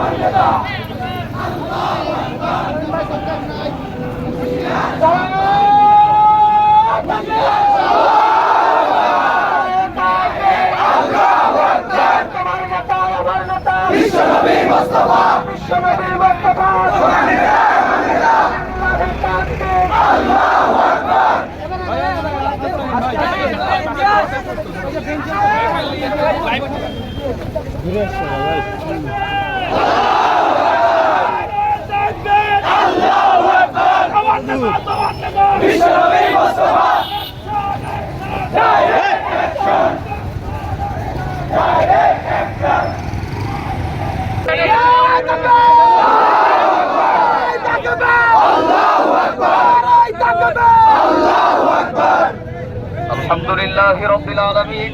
বিশ্বনবী বিশ্বনবী Mustafa direct action direct action আলহামদুলিল্লাহ রবিল আলমিন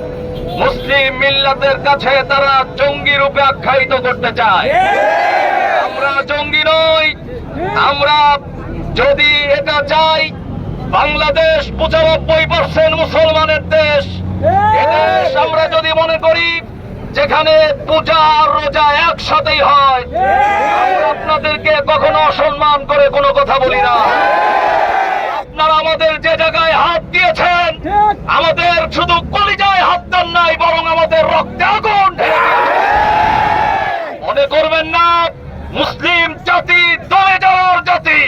মুসলিম মিল্লাতের কাছে তারা জঙ্গি রূপে আখ্যায়িত করতে চায়। আমরা জঙ্গি নই। আমরা যদি এটা চাই বাংলাদেশ পঁচানব্বই পার্সেন্ট মুসলমানের দেশ। এ দেশ আমরা যদি মনে করি যেখানে পূজা আর রোজা একসাথেই হয় আমরা আপনাদেরকে কখনো অসম্মান করে কোনো কথা বলি না। আপনারা আমাদের যে জায়গায় হাত দিয়েছেন আমাদের শুধু কলিজায় হাত দেন নাই বরং আমাদের রক্তে আগুন ঢেলে দিয়েছেন। মনে করবেন না মুসলিম জাতি দমে যাওয়ার জাতি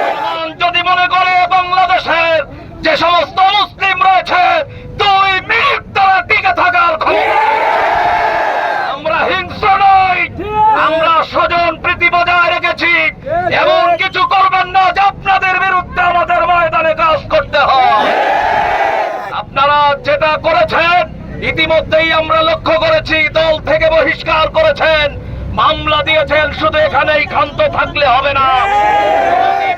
মুসলমান যদি মনে করে বাংলাদেশের যে সমস্ত মুসলিম রয়েছে দুই মিনিট তারা টিকে থাকার ক্ষমতা আমরা হিংস্র নই আমরা স্বজন প্রীতি বজায় রেখেছি এমন কিছু করবেন না যে আপনাদের বিরুদ্ধে আমাদের ময়দানে কাজ করতে হয় আপনারা যেটা করেছেন ইতিমধ্যেই আমরা লক্ষ্য করেছি, দল থেকে বহিষ্কার করেছেন। মামলা দিয়েছেন, শুধু এখানেই ক্ষান্ত থাকলে হবে না।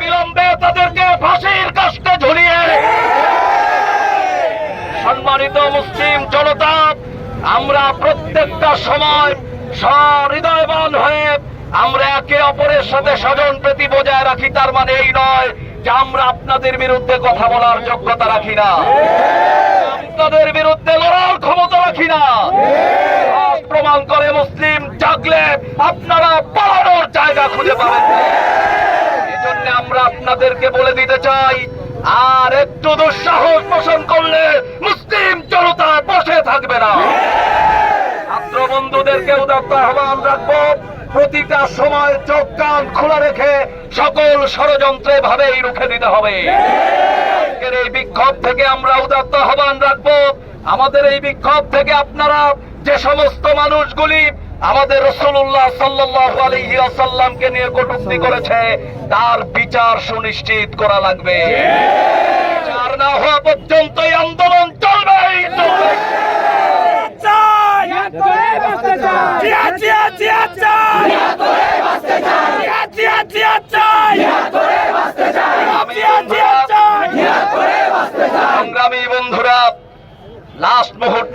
বিলম্বে তাদেরকে ফাঁসির কাস্তে ঝুলিয়ে সম্মানিত মুসলিম জনতা, আমরা প্রত্যেকটা সময় সহৃদয়বান হয়ে আমরা একে অপরের সাথে স্বজন প্রীতি বজায় রাখি, তার মানে এই নয় যে আমরা আপনাদের বিরুদ্ধে কথা বলার যোগ্যতা রাখি না। আপনাদের বিরুদ্ধে লড়ার ক্ষমতা রাখি না। প্রমাণ করে মুসলিম জাগলে আপনারা পালানোর জায়গা খুঁজে পাবেন। এজন্য আমরা আপনাদেরকে বলে দিতে চাই, আর একটু দুঃসাহস পোষণ করলে মুসলিম জনতা বসে থাকবে না। ছাত্র বন্ধুদেরকে উদাত্ত আহ্বান রাখব, প্রতিটা সময় চোখ কান খোলা রেখে সকল ষড়যন্ত্রে ভাবেই রুখে দিতে হবে। এই থেকে আমরা উদাত্ত আহ্বান রাখব আমাদের এই বিক্ষোভ থেকে আপনারা যে সমস্ত মানুষগুলি আমাদের রসুল্লাহ সাল্লাহ আলহি আসাল্লামকে নিয়ে কটুক্তি করেছে তার বিচার সুনিশ্চিত করা লাগবে বিচার না হওয়া পর্যন্ত এই আন্দোলন চলবে সংগ্রামী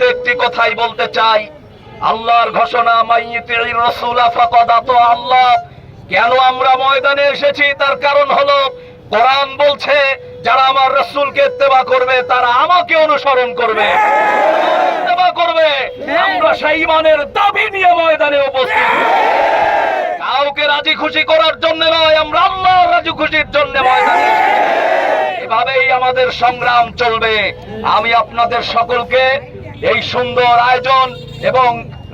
একটি কথাই বলতে চাই। আল্লাহর ঘোষণা আল্লাহ। কেন আমরা ময়দানে এসেছি? তার কারণ হলো, কোরআন বলছে, যারা আমার রাসূলকে ইত্তেবা করবে, তারা আমাকে অনুসরণ করবে। ইত্তেবা করবে। আমরা সেই ইমানের দাবি নিয়ে ময়দানে উপস্থিত। কাউকে রাজি খুশি করার জন্য নয়, আমরা আল্লাহর রাজি খুশির জন্য ময়দানে এভাবেই আমাদের সংগ্রাম চলবে। আমি আপনাদের সকলকে এই সুন্দর আয়োজন এবং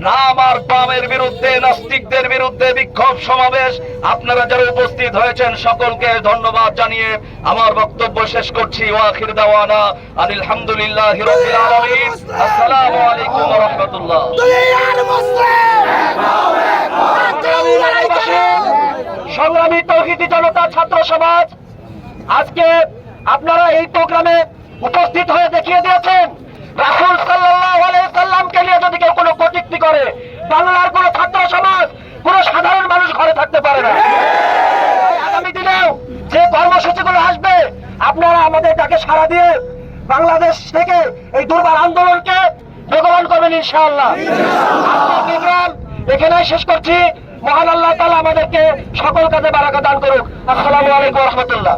রাম আর বামের বিরুদ্ধে, নাস্তিকদের বিরুদ্ধে বিক্ষোভ সমাবেশ। আপনারা যারা উপস্থিত হয়েছেন, সকলকে ধন্যবাদ জানিয়ে আমার বক্তব্য শেষ করছি। ওয়াখির দাওয়ানা আলহামদুলিল্লাহ আসসালামু আলাইকুম ওয়া সংগ্রামী তৌহিদি জনতা ছাত্র সমাজ, আজকে আপনারা এই প্রোগ্রামে উপস্থিত হয়ে দেখিয়ে দিয়েছেন রাসুল সাল্লাহ সাল্লামকে নিয়ে যদি কেউ কোনো কটুক্তি করে, বাংলার কোনো ছাত্র সমাজ, কোনো সাধারণ মানুষ ঘরে থাকতে পারে না। আগামী দিনেও যে কর্মসূচিগুলো আসবে, আপনারা আমাদের তাকে সাড়া দিয়ে বাংলাদেশ থেকে এই দুর্বার আন্দোলনকে বেগবান করবেন ইনশাআল্লাহ। এখানেই শেষ করছি। মহান আল্লাহ তাআলা আমাদেরকে সকল কাজে বারাকা দান করুক। আসসালামু আলাইকুম রহমতুল্লাহ।